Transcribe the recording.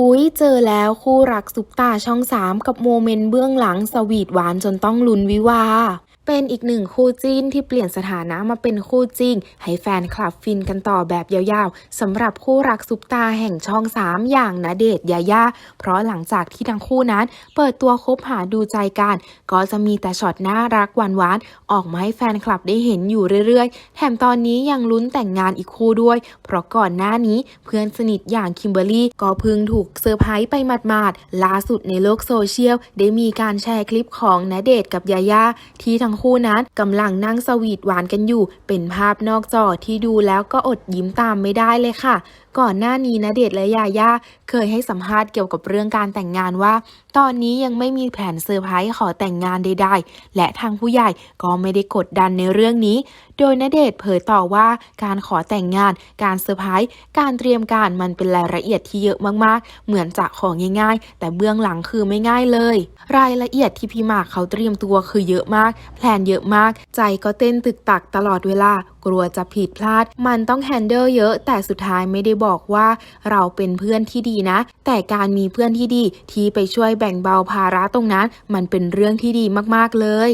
อุ๊ย เจอแล้วคู่รักซุปตาช่อง 3 กับโมเมนต์เบื้องหลังสวีทหวานจนต้องลุ้นวิวา เป็นอีกหนึ่งคู่จิ้นที่เปลี่ยนสถานะมาเป็นคู่จริง ให้แฟนคลับฟินกันต่อแบบยาวๆสำหรับคู่รักซุปตาแห่งช่อง 3 อย่างณเดชยายา เพราะหลังจากที่ทั้งคู่นั้น เปิดตัวคบหาดูใจกัน ก็จะมีแต่ช็อตน่ารักหวานๆออกมาให้แฟนคลับได้เห็นอยู่เรื่อยๆ แถมตอนนี้ยังลุ้นแต่งงานอีกคู่ด้วย เพราะก่อนหน้านี้เพื่อนสนิทอย่างคิมเบอรี่ก็เพิ่งถูกเซอร์ไพรส์ไปหมาดๆล่าสุดในโลกโซเชียลได้มีการแชร์คลิปของณเดชกับยาย่าที่ทั้งคู่นั้นกำลังนั่งสวีทหวานกันอยู่ เป็นภาพนอกจอที่ดูแล้วก็อดยิ้มตามไม่ได้เลยค่ะ ก่อนหน้านี้ณเดชและยาย่าเคยให้สัมภาษณ์เกี่ยวกับเรื่องการแต่งงานว่า ตอนนี้ยังไม่มีแผนเซอร์ไพรส์ขอแต่งงานใดๆ และทางผู้ใหญ่ก็ไม่ได้กดดันในเรื่องนี้ โดยณเดชเผยต่อว่าการขอแต่งงาน การเซอร์ไพรส์การเตรียมการมันเป็นรายละเอียดที่เยอะมากๆ เหมือนจะของง่ายๆ แต่เบื้องหลังคือไม่ง่ายเลย รายละเอียดที่พี่หมากเขาเตรียมตัวคือเยอะมาก แพลนเยอะมาก ใจก็เต้นตึกตักตลอดเวลา กลัวจะผิดพลาด มันต้องแฮนเดิลเยอะ แต่สุดท้ายไม่ได้บอกว่าเราเป็นเพื่อนที่ดีนะ แต่การมีเพื่อนที่ดีที่ไปช่วยแบ่งเบาภาระตรงนั้น มันเป็นเรื่องที่ดีมากๆเลย